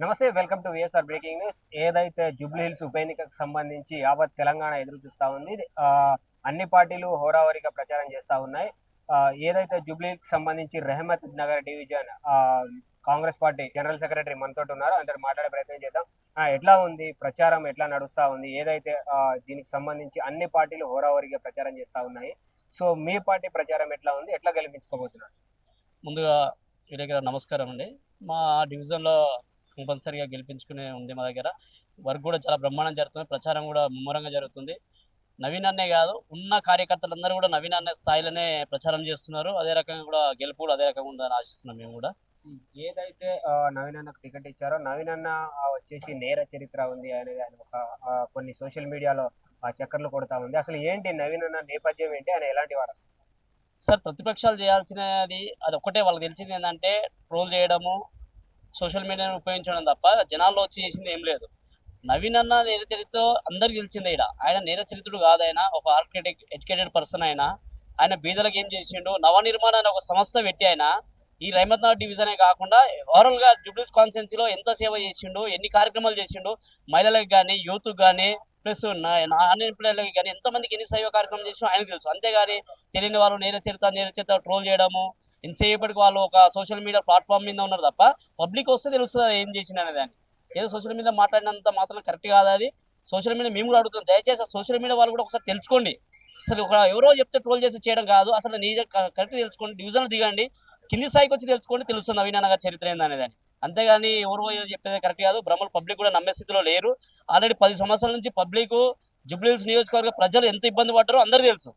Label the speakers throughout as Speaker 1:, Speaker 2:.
Speaker 1: నమస్తే welcome to VSR breaking news ఏదైతే జూబ్లీ హిల్స్ ఉప ఎన్నికకు సంబంధించి యావత్ తెలంగాణ ఎదురు చూస్తా ఉంది అన్ని పార్టీలు హోరావరిగా ప్రచారం చేస్తా ఉన్నాయి. ఏదైతే జూబ్లీ హిల్స్ సంబంధించి Rehmat Nagar division Congress party general secretary మనతో ఉన్నారు అందరు మాట్లాడే ప్రయత్నం చేద్దాం. ఎట్లా ఉంది ప్రచారం ఎట్లా నడుస్తూ ఉంది ఏదైతే దీనికి సంబంధించి అన్ని పార్టీలు హోరావరిగా ప్రచారం చేస్తా ఉన్నాయి. సో మీ పార్టీ ప్రచారం ఎట్లా ఉంది ఎట్లా గెలిపించుకోబోతున్నారు?
Speaker 2: ముందుగా మీ నమస్కారం అండి. మా డివిజన్లో కంపల్సరీగా గెలిపించుకునే ఉంది మా దగ్గర. వర్క్ కూడా చాలా బ్రహ్మాండం జరుగుతుంది. ప్రచారం కూడా ముమ్మరంగా జరుగుతుంది. నవీన్ అన్నే కాదు ఉన్న కార్యకర్తలందరూ కూడా నవీన్ అన్నే స్థాయిలోనే ప్రచారం చేస్తున్నారు. అదే రకంగా కూడా గెలుపు కూడా అదే రకంగా ఉందని ఆశిస్తున్నాం మేము కూడా.
Speaker 1: ఏదైతే నవీన్ అన్నకు టికెట్ ఇచ్చారో నవీన్ అన్న వచ్చేసి నేర చరిత్ర ఉంది అనేది ఆయన ఒక కొన్ని సోషల్ మీడియాలో ఆ చక్కర్లు కొడతా ఉంది. అసలు ఏంటి నవీన్ అన్న నేపథ్యం ఏంటి ఆయన ఎలాంటి వారు అసలు
Speaker 2: సార్ ప్రతిపక్షాలు చేయాల్సినది అది ఒక్కటే వాళ్ళకి తెలిసింది ఏంటంటే ట్రోల్ చేయడము సోషల్ మీడియాను ఉపయోగించడం తప్ప జనాల్లో వచ్చి చేసింది ఏం లేదు. నవీన్ అన్న నేర చరిత్ర అందరికి తెలిసిందే ఇక్కడ ఆయన నేర చరిత్రుడు కాదు ఆయన. ఒక ఆర్కిటెక్ట్ ఎడ్యుకేటెడ్ పర్సన్ ఆయన. ఆయన బీదలకు ఏం చేసిండు? నవనిర్మాణ అనే ఒక సంస్థ పెట్టి ఆయన. ఈ రైమత్నగర్ డివిజనే కాకుండా ఓవరాల్గా జూబ్లీస్ కాన్స్టెన్సీలో ఎంత సేవ చేసిండు? ఎన్ని కార్యక్రమాలు చేసిండు? మహిళలకు కానీ యూత్కి కానీ ప్లస్ అన్ఎంప్లాయ్లకి కానీ ఎంతమందికి ఎన్ని సేవ కార్యక్రమం చేసిండో ఆయనకు తెలుసు. అంతేగాని తెలియని వాళ్ళు నేర చరిత్ర నేర చరిత్ర ట్రోల్ చేయడము ఎంతసేపటికి వాళ్ళు ఒక సోషల్ మీడియా ప్లాట్ఫామ్ మీద ఉన్నారు తప్ప పబ్లిక్ వస్తే తెలుస్తుంది ఏం చేసిన అనేదాన్ని ఏదో సోషల్ మీడియా మాట్లాడినంత మాత్రం కరెక్ట్ కాదు అది. సోషల్ మీడియా మేము కూడా అడుగుతున్నాం. దయచేసి సోషల్ మీడియా వాళ్ళు కూడా ఒకసారి తెలుసుకోండి. అసలు ఒక ఎవరో చెప్తే ట్రోల్ చేసి చేయడం కాదు. అసలు నీ కరెక్ట్ తెలుసుకోండి. డివిజన్ దిగండి. కింది స్థాయికి వచ్చి తెలుసుకోండి. తెలుస్తుంది నవీన్ అన్నగారి చరిత్ర ఏందనేదాన్ని అంతేగాని ఎవరో ఏదో చెప్పేది కరెక్ట్ కాదు. బ్రహ్మలు పబ్లిక్ కూడా నమ్మే స్థితిలో లేరు. ఆల్రెడీ పది సంవత్సరాల నుంచి పబ్లిక్ జుబ్లీహిల్స్ నియోజకవర్గ ప్రజలు ఎంత ఇబ్బంది పడ్డారో అందరూ తెలుసు.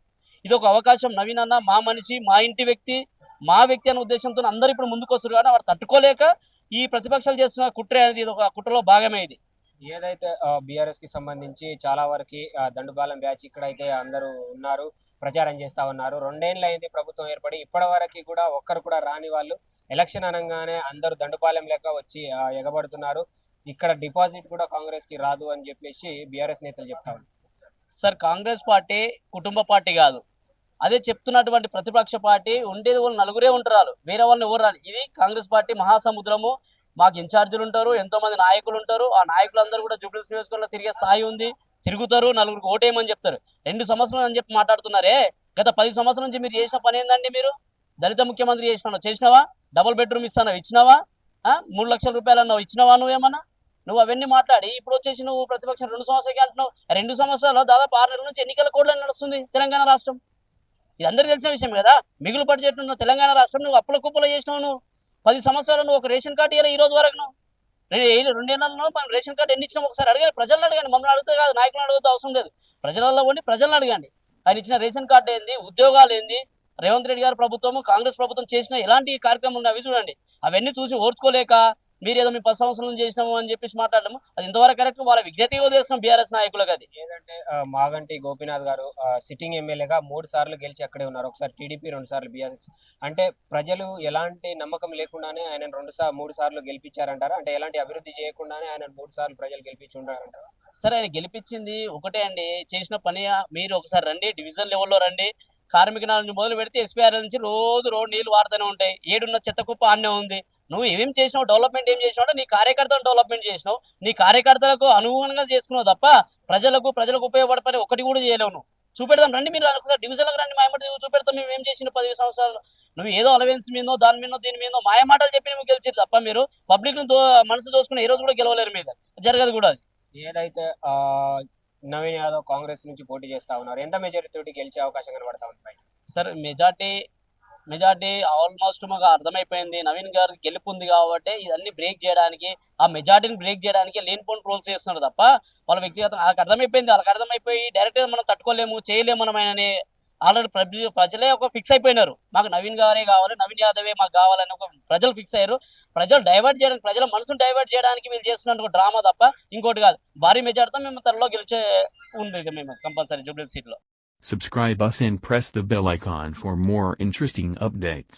Speaker 2: ఇది ఒక అవకాశం నవీన్ అన్న మా మనిషి మా ఇంటి వ్యక్తి మా వ్యక్తి అనే ఉద్దేశంతో అందరూ ఇప్పుడు ముందుకు వస్తారు కానీ వారు తట్టుకోలేక ఈ ప్రతిపక్షాలు చేస్తున్న కుట్ర అనేది ఇది ఒక కుట్రలో భాగమే ఇది.
Speaker 1: ఏదైతే బీఆర్ఎస్కి సంబంధించి చాలా వరకు దండుపాలెం బ్యాచ్ ఇక్కడైతే అందరూ ఉన్నారు ప్రచారం చేస్తా ఉన్నారు. రెండేళ్ళు అయింది ప్రభుత్వం ఏర్పడి ఇప్పటి వరకు కూడా ఒక్కరు కూడా రాని వాళ్ళు ఎలక్షన్ అనగానే అందరూ దండుపాలెం లెక్క వచ్చి ఎగబడుతున్నారు. ఇక్కడ డిపాజిట్ కూడా కాంగ్రెస్కి రాదు అని చెప్పేసి బీఆర్ఎస్ నేతలు చెప్తా ఉన్నారు.
Speaker 2: సార్ కాంగ్రెస్ పార్టీ కుటుంబ పార్టీ కాదు. అదే చెప్తున్నటువంటి ప్రతిపక్ష పార్టీ ఉండేది వాళ్ళు నలుగురే ఉంటారు వేరే వాళ్ళని ఎవరు రారు. ఇది కాంగ్రెస్ పార్టీ మహాసముద్రము. మాకు ఇన్ఛార్జీలు ఉంటారు ఎంతో మంది నాయకులు ఉంటారు. ఆ నాయకులందరూ కూడా జూబ్లీస్ నియోజకవర్గంలో తిరిగే స్థాయి ఉంది. తిరుగుతారు నలుగురికి ఓటేయమని చెప్తారు. రెండు సంవత్సరాలు అని చెప్పి మాట్లాడుతున్నారే? గత పది సంవత్సరాల నుంచి మీరు చేసిన పని ఏందండి మీరు? దళిత ముఖ్యమంత్రి చేసినావు? చేసినావా? డబుల్ బెడ్రూమ్ ఇస్తానో ఇచ్చినావా? మూడు లక్షల రూపాయలు అన్నావు. ఇచ్చినావా నువ్వేమన్నా? నువ్వు అవన్నీ మాట్లాడి ఇప్పుడు వచ్చేసి నువ్వు ప్రతిపక్షం రెండు సంవత్సరాలకి అంటున్నావు. రెండు సంవత్సరాలు దాదాపు ఆరు నెలల నుంచి ఎన్నికల కోడ్లని నడుస్తుంది తెలంగాణ రాష్ట్రం. ఇది అందరికీ తెలిసిన విషయం కదా. మిగులు బడ్జెట్ నువ్వు తెలంగాణ రాష్ట్రం నువ్వు అప్పుల కుప్పలు చేసినావు నువ్వు. పది సంవత్సరాలు నువ్వు ఒక రేషన్ కార్డు ఇవ్వాలి ఈ రోజు వరకు నువ్వు రెండు రెండేళ్ళలో మనం రేషన్ కార్డు ఎన్ని ఇచ్చినాం ఒకసారి అడగండి. ప్రజలను అడగండి. మమ్మల్ని అడిగితే కాదు నాయకులను అడగద్దు అవసరం లేదు. ప్రజలలో ఉండి ప్రజలను అడగండి. ఆయన ఇచ్చిన రేషన్ కార్డు ఏంది? ఉద్యోగాలు ఏంది? రేవంత్ రెడ్డి గారు ప్రభుత్వం కాంగ్రెస్ ప్రభుత్వం చేసిన ఎలాంటి కార్యక్రమం ఉన్నాయి అవి చూడండి. అవన్నీ చూసి ఓర్చుకోలేక మీరు ఏదో మీ పది సంవత్సరాలు చేసినాము అని చెప్పేసి మాట్లాడము అది ఇంతవరకు కరెక్ట్? వాళ్ళ విజ్ఞత వదిలేస్తున్నాం బీఆర్ఎస్ నాయకులకు అది
Speaker 1: ఏదంటే మాగంటి గోపీనాథ్ గారు సిట్టింగ్ ఎమ్మెల్యేగా మూడు సార్లు గెలిచి అక్కడే ఉన్నారు. ఒకసారి టీడీపీ రెండు సార్లు బీఆర్ఎస్. అంటే ప్రజలు ఎలాంటి నమ్మకం లేకుండానే ఆయన రెండు సార్లు మూడు సార్లు గెలిపించారంటారా? అంటే ఎలాంటి అభివృద్ధి చేయకుండానే ఆయన మూడు సార్లు ప్రజలు గెలిపించి ఉంటారంటారా
Speaker 2: సరే ఆయన గెలిపించింది ఒకటే అండి. చేసిన పని మీరు ఒకసారి రండి డివిజన్ లెవెల్లో రండి. కార్మిక నాల నుంచి మొదలు పెడితే ఎస్పీఆర్ నుంచి రోజు రోడ్ నీళ్ళు వాడుతూనే ఉంటాయి. ఏడున్న చెత్త కుప్ప అన్నే ఉంది. నువ్వు ఏం చేసినావు డెవలప్మెంట్ ఏం చేసినావు నీ కార్యకర్తలు డెవలప్మెంట్ చేసినావు. నీ కార్యకర్తలకు అనుగుణంగా చేసుకున్నావు తప్ప ప్రజలకు ప్రజలకు ఉపయోగపడే పని ఒకటి కూడా చేయలేవు నువ్వు. చూపెడదాం రండి మీరు ఒకసారి డివిజన్లకు రండి మాయమాట చూపెడతాం మేము ఏం చేసిన పదిహేను సంవత్సరాలు? నువ్వు ఏదో అలవెన్స్ మీదో దాని మీదో దీని మీదో మాయమాటలు చెప్పి నువ్వు గెలిచిరు తప్ప మీరు పబ్లిక్ను మనసు దోసుకుని ఏ రోజు కూడా గెలవలేరు మీద. జరగదు కూడా అది.
Speaker 1: ఏదైతే ఆ, నవీన్ యాదవ్ కాంగ్రెస్ నుంచి పోటీ చేస్తా ఉన్నారు. ఎంత మెజారిటీ తోటి గెలిచే అవకాశం కనబడతా ఉంది
Speaker 2: సార్ మెజార్టీ మెజార్టీ ఆల్మోస్ట్ మాకు అర్థమైపోయింది. నవీన్ గారు గెలుపు ఉంది కాబట్టి ఇదన్నీ బ్రేక్ చేయడానికి ఆ మెజార్టీని బ్రేక్ చేయడానికి లేనిపోని ట్రోల్స్ చేస్తున్నారు తప్ప వాళ్ళ వ్యక్తిగత వాళ్ళకి అర్థమైపోయింది. వాళ్ళకి అర్థమైపోయి డైరెక్ట్గా మనం తట్టుకోలేము చేయలేము మనం ఆయనని ఆల్రెడీ ప్రజలే ఒక ఫిక్స్ అయిపోయినారు. మాకు నవీన్ గారే కావాలి నవీన్ యాదవే మాకు కావాలని ఒక ప్రజలు ఫిక్స్ అయ్యారు. ప్రజలు డైవర్ట్ చేయడానికి ప్రజల మనసును డైవర్ట్ చేయడానికి మీరు చేస్తున్న ఒక డ్రామా తప్ప ఇంకోటి కాదు. భారీ మెజార్టీతో మేము త్వరలో గెలిచే ఉంది ఇది మేము కంపల్సరీ జూబ్లీ సీట్లో
Speaker 3: Subscribe us and press the bell icon for more interesting updates.